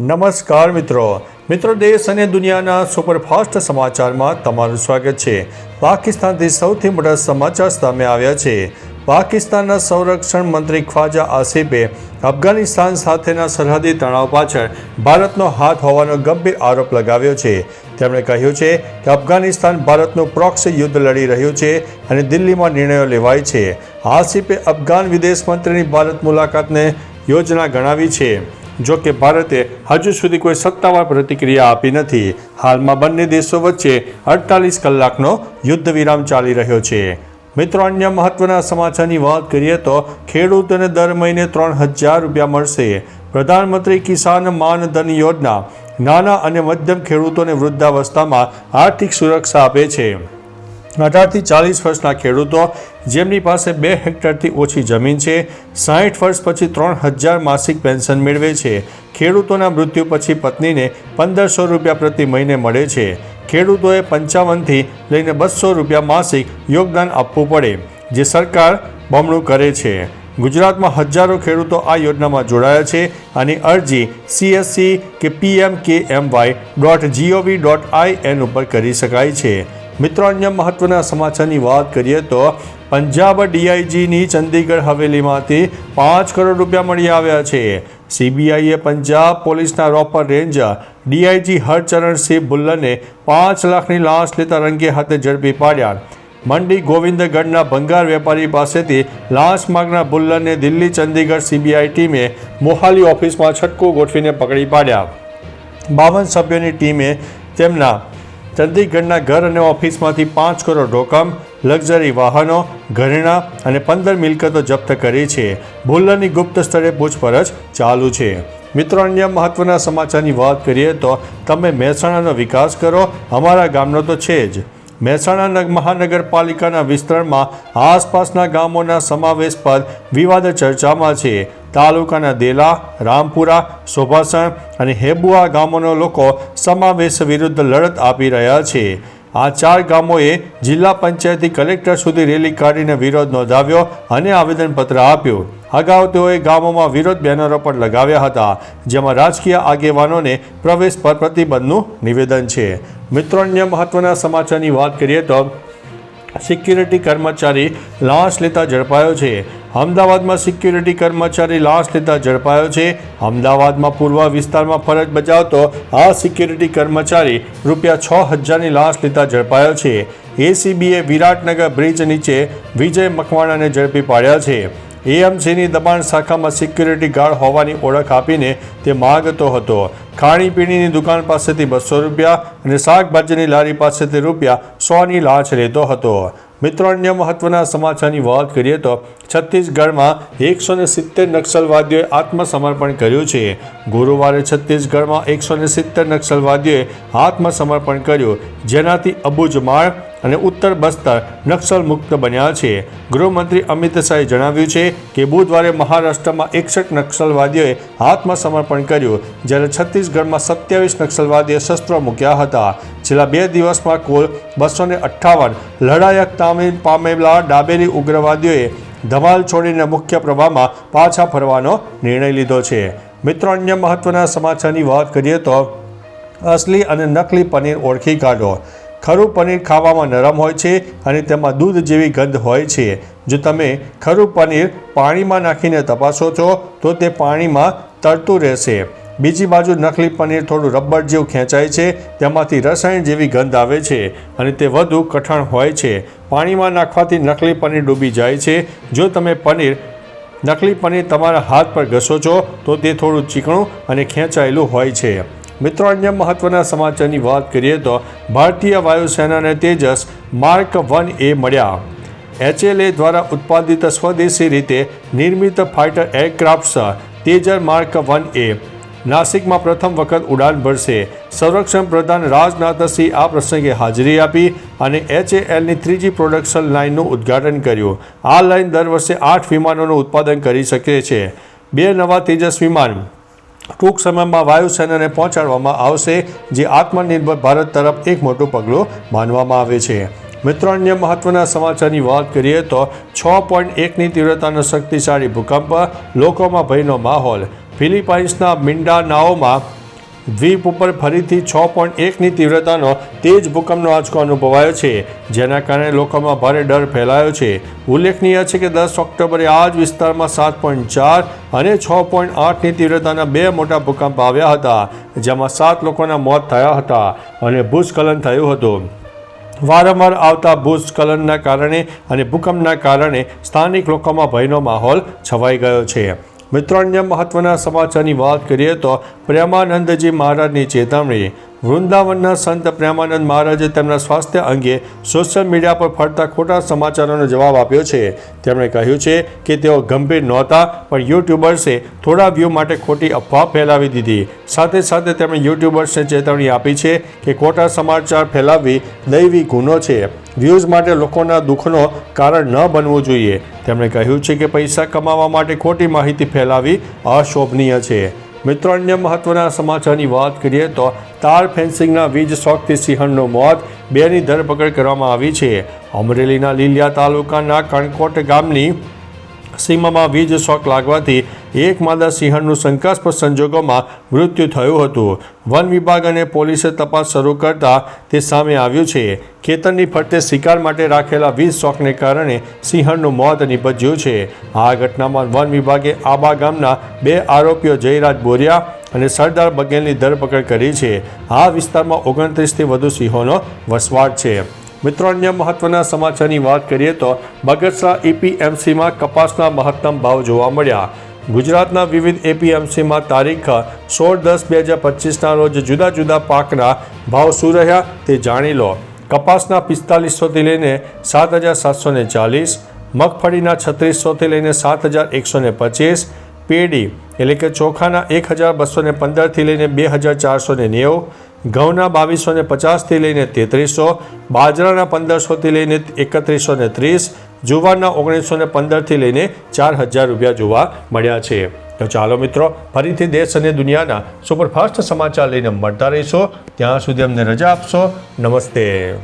નમસ્કાર મિત્રો. મિત્રો, દેશ અને દુનિયાના સુપરફાસ્ટ સમાચારમાં તમારું સ્વાગત છે. પાકિસ્તાનથી સૌથી મોટા સમાચાર સામે આવ્યા છે. પાકિસ્તાનના સંરક્ષણ મંત્રી ખ્વાજા આસિફે અફઘાનિસ્તાન સાથેના સરહદી તણાવ પાછળ ભારતનો હાથ હોવાનો ગંભીર આરોપ લગાવ્યો છે. તેમણે કહ્યું છે કે અફઘાનિસ્તાન ભારતનું પ્રોક્સી યુદ્ધ લડી રહ્યું છે અને દિલ્હીમાં નિર્ણયો લેવાય છે. આસિફે અફઘાન વિદેશ મંત્રીની ભારત મુલાકાતને યોજના ગણાવી છે. જો કે ભારતે હજુ સુધી કોઈ સત્તાવાર પ્રતિક્રિયા આપી નથી. હાલમાં બંને દેશો વચ્ચે અડતાલીસ કલાકનો યુદ્ધ વિરામ ચાલી રહ્યો છે. મિત્રો, અન્ય મહત્વના સમાચારની વાત કરીએ તો ખેડૂતોને દર મહિને ત્રણ હજાર રૂપિયા મળશે. પ્રધાનમંત્રી કિસાન માન ધન યોજના નાના અને મધ્યમ ખેડૂતોને વૃદ્ધાવસ્થામાં આર્થિક સુરક્ષા આપે છે. અઢારથી ચાલીસ વર્ષના ખેડૂતો, જેમની પાસે બે હેક્ટરથી ઓછી જમીન છે, સાહીઠ વર્ષ પછી ત્રણ હજાર માસિક પેન્શન મેળવે છે. ખેડૂતોના મૃત્યુ પછી પત્નીને પંદરસો રૂપિયા પ્રતિ મહિને મળે છે. ખેડૂતોએ પંચાવનથી લઈને બસો રૂપિયા માસિક યોગદાન આપવું પડે, જે સરકાર બમણું કરે છે. ગુજરાતમાં હજારો ખેડૂતો આ યોજનામાં જોડાયા છે અને અરજી સીએસસી કે PM K M Y dot GOV dot I N ઉપર કરી શકાય છે. મિત્રો અન્ય મહત્વના સમાચારની વાત કરીએ તો પંજાબ ડીઆઈજીની ચંદીગઢ હવેલીમાંથી પાંચ કરોડ રૂપિયા મળી આવ્યા છે. સીબીઆઈએ પંજાબ પોલીસના રોપર રેન્જર ડીઆઈજી હરચરણસિંહ ભુલ્લને પાંચ લાખની લાંચ લેતા રંગે હાથે ઝડપી પાડ્યા. મંડી ગોવિંદગઢના ભંગાર વેપારી પાસેથી લાંચ માગનાર ભુલ્લને દિલ્હી ચંદીગઢ સીબીઆઈ ટીમે મોહાલી ઓફિસમાં છટકો ગોઠવીને પકડી પાડ્યા. બાવન સભ્યોની ટીમે તેમના ચંદીગઢના ઘર અને ઓફિસમાંથી પાંચ કરોડ રોકમ, લક્ઝરી વાહનો, ઘરેણાં અને પંદર મિલકતો જપ્ત કરી છે. ભુલ્લરની ગુપ્ત સ્તરે પૂછપરછ ચાલુ છે. મિત્રો, અન્ય મહત્વના સમાચારની વાત કરીએ તો તમે મહેસાણાનો વિકાસ કરો, અમારા ગામનો તો છે જ. મહેસાણા નગ- મહાનગરપાલિકાના વિસ્તરણમાં આસપાસના ગામોના સમાવેશ પર વિવાદ ચર્ચામાં છે. તાલુકાના દેલા, રામપુરા, શોભાસણ અને હેબુઆ ગામોના લોકો સમાવેશ વિરુદ્ધ લડત આપી રહ્યા છે. આ ચાર ગામોએ જિલ્લા પંચાયતથી કલેક્ટર સુધી રેલી કાઢીને વિરોધ નોંધાવ્યો અને આવેદનપત્ર આપ્યું. અગાઉ તેઓએ ગામોમાં વિરોધ બેનરો પણ લગાવ્યા હતા, જેમાં રાજકીય આગેવાનોને પ્રવેશ પર પ્રતિબંધનું નિવેદન છે. મિત્રો, અન્ય મહત્વના સમાચારની વાત કરીએ તો સિક્યુરિટી કર્મચારી લાંચ લેતા ઝડપાયો છે. અમદાવાદમાં સિક્યુરિટી કર્મચારી લાશ લેતા ઝડપાયો છે. અમદાવાદમાં પૂર્વ વિસ્તારમાં ફરજ બજાવતો આ સિક્યુરિટી કર્મચારી રૂપિયા છ હજારની લાશ લેતા ઝડપાયો છે. એસીબીએ વિરાટનગર બ્રિજ નીચે વિજય મકવાણાને ઝડપી પાડ્યા છે. એએમસીની દબાણ શાખામાં સિક્યુરિટી ગાર્ડ હોવાની ઓળખ આપીને તે માગતો હતો. ખાણીપીણીની દુકાન પાસેથી બસો રૂપિયા અને શાકભાજીની લારી પાસેથી રૂપિયા સોની લાંચ લેતો હતો. મિત્રો, અન્ય મહત્વના સમાચારની વાત કરીએ તો છત્તીસગઢમાં એકસો ને સિત્તેર નક્સલવાદીઓએ આત્મસમર્પણ કર્યું છે. ગુરુવારે છત્તીસગઢમાં એકસો ને સિત્તેર નક્સલવાદીઓએ આત્મસમર્પણ કર્યું. જેનાથી અબુજમાળ અને ઉત્તર બસ્તર નક્સલ મુક્ત બન્યા છે. ગૃહમંત્રી અમિત શાહે જણાવ્યું છે કે બુધવારે મહારાષ્ટ્રમાં એકસઠ નક્સલવાદીઓએ આત્મસમર્પણ કર્યું, જ્યારે છત્તીસગઢમાં સત્યાવીસ નક્સલવાદીએ શસ્ત્રો મૂક્યા હતા. છેલ્લા બે દિવસમાં કુલ બસો ને અઠ્ઠાવન લડાયક તામીલ પામેલા ડાબેરી ઉગ્રવાદીઓએ ધમાલ છોડીને મુખ્ય પ્રવાહમાં પાછા ફરવાનો નિર્ણય લીધો છે. મિત્રો, અન્ય મહત્વના સમાચારની વાત કરીએ તો અસલી અને નકલી પનીર ઓળખી કાઢો. ખરું પનીર ખાવામાં નરમ હોય છે અને તેમાં દૂધ જેવી ગંધ હોય છે. જો તમે ખરું પનીર પાણીમાં નાખીને તપાસો છો, તો તે પાણીમાં તરતું રહેશે. બીજી બાજુ નકલી પનીર થોડું રબર જેવું ખેંચાય છે, તેમાંથી રસાયણ જેવી ગંધ આવે છે અને તે વધુ કઠણ હોય છે. પાણીમાં નાખવાથી નકલી પનીર ડૂબી જાય છે. જો તમે પનીર, નકલી પનીર તમારા હાથ પર ઘસો છો, તો તે થોડું ચીકણું અને ખેંચાયેલું હોય છે. મિત્રો, અન્ય મહત્વના સમાચારની વાત કરીએ તો ભારતીય વાયુસેનાને તેજસ માર્ક વન એ મળ્યા. એચએલએ દ્વારા ઉત્પાદિત સ્વદેશી રીતે નિર્મિત fighter aircrafts Tejas mark one A. નાસિકમાં પ્રથમ વખત ઉડાન ભરશે. સંરક્ષણ પ્રધાન રાજનાથસિંહ આ પ્રસંગે હાજરી આપી અને એચએએલની ત્રીજી પ્રોડક્શન લાઇનનું ઉદ્ઘાટન કર્યું. આ લાઇન દર વર્ષે આઠ વિમાનોનું ઉત્પાદન કરી શકે છે. બે નવા તેજસ વિમાન ટૂંક સમયમાં વાયુસેનાને પહોંચાડવામાં આવશે, જે આત્મનિર્ભર ભારત તરફ એક મોટું પગલું માનવામાં આવે છે. મિત્રો, અન્ય મહત્વના સમાચારની વાત કરીએ તો છ પોઈન્ટ એકની તીવ્રતાનો શક્તિશાળી ભૂકંપ, લોકોમાં ભયનો માહોલ. ફિલિપાઇન્સના મિન્ડાનાઓમાં દ્વીપ ઉપર ફરીથી છ પોઈન્ટ એકની તીવ્રતાનો તેજ ભૂકંપનો આંચકો અનુભવાયો છે, જેના કારણે લોકોમાં ભારે ડર ફેલાયો છે. ઉલ્લેખનીય છે કે દસ ઓક્ટોબરે આ જ વિસ્તારમાં સાત પોઈન્ટ ચાર અને છ પોઈન્ટ આઠની તીવ્રતાના બે મોટા ભૂકંપ આવ્યા હતા, જેમાં સાત લોકોના મોત થયા હતા અને ભૂસ્ખલન થયું હતું. વારંવાર આવતા ભૂસ્ખલનના કારણે અને ભૂકંપના કારણે સ્થાનિક લોકોમાં ભયનો માહોલ છવાઈ ગયો છે. મિત્રો અન્ય મહત્વના સમાચારની વાત કરીએ તો પ્રેમાનંદજી મહારાજની ચેતવણી વૃંદાવનના સંત પ્રેમાનંદ મહારાજે તેમના સ્વાસ્થ્ય અંગે સોશિયલ મીડિયા પર ફરતા ખોટા સમાચારોનો જવાબ આપ્યો છે. તેમણે કહ્યું છે કે તેઓ ગંભીર નહોતા, પણ યુટ્યુબર્સે થોડા વ્યૂ માટે ખોટી અફવા ફેલાવી દીધી. સાથે સાથે તેમણે યુટ્યુબર્સને ચેતવણી આપી છે કે ખોટા સમાચાર ફેલાવવી દૈવી ગુનો છે. વ્યૂઝ માટે લોકોના દુઃખનો કારણ ન બનવું જોઈએ. તેમણે કહ્યું છે કે પૈસા કમાવા માટે ખોટી માહિતી ફેલાવી અશોભનીય છે. મિત્રો, અન્ય મહત્વના સમાચારની વાત કરીએ તો તાર ફેન્સિંગના વીજ શોકથી સિંહણનું મોત બેની ધરપકડ કરવામાં આવી છે. અમરેલીના લીલિયા તાલુકાના કણકોટ ગામની સીમામાં વીજ શોક લાગવાથી એક માદા સિંહણનું શંકાસ્પદ સંજોગોમાં મૃત્યુ થયું હતું. વન વિભાગ અને પોલીસે તપાસ શરૂ કરતા તે સામે આવ્યું છે. ખેતરની ફરતે શિકાર માટે રાખેલા વીજ શોકને કારણે સિંહણનું મોત નિપજ્યું છે. આ ઘટનામાં વન વિભાગે આબા ગામના બે આરોપીઓ જયરાજ બોરિયા અને સરદાર બગેલની ધરપકડ કરી છે. આ વિસ્તારમાં ઓગણત્રીસથી વધુ સિંહોનો વસવાટ છે. મિત્રો, અન્ય મહત્વના સમાચારની વાત કરીએ તો બગસરા એપીએમસીમાં કપાસના મહત્તમ ભાવ જોવા મળ્યા. ગુજરાતના વિવિધ એપીએમસીમાં તારીખ સોળ દસ બે હજાર પચીસના રોજ જુદા જુદા પાકના ભાવ શું રહ્યા તે જાણી લો. કપાસના પિસ્તાલીસોથી લઈને સાત હજાર સાતસો ને ચાલીસ, મગફળીના છત્રીસોથી લઈને સાત હજાર એકસો ને પચીસ, પેડી એટલે કે ચોખાના એક હજાર બસો ને પંદરથી લઈને બે હજાર ચારસો ને નેવું, ઘઉંના બાવીસો ને પચાસથી લઈને તેત્રીસો, બાજરાના પંદરસોથી લઈને એકત્રીસો ને ત્રીસ જુવારના ઓગણીસો ને પંદરથી લઈને ચાર હજાર રૂપિયા જોવા મળ્યા છે. તો ચાલો મિત્રો, ફરીથી દેશ અને દુનિયાના સુપરફાસ્ટ સમાચાર લઈને મળતા રહીશો. ત્યાં સુધી અમને રજા આપશો. નમસ્તે.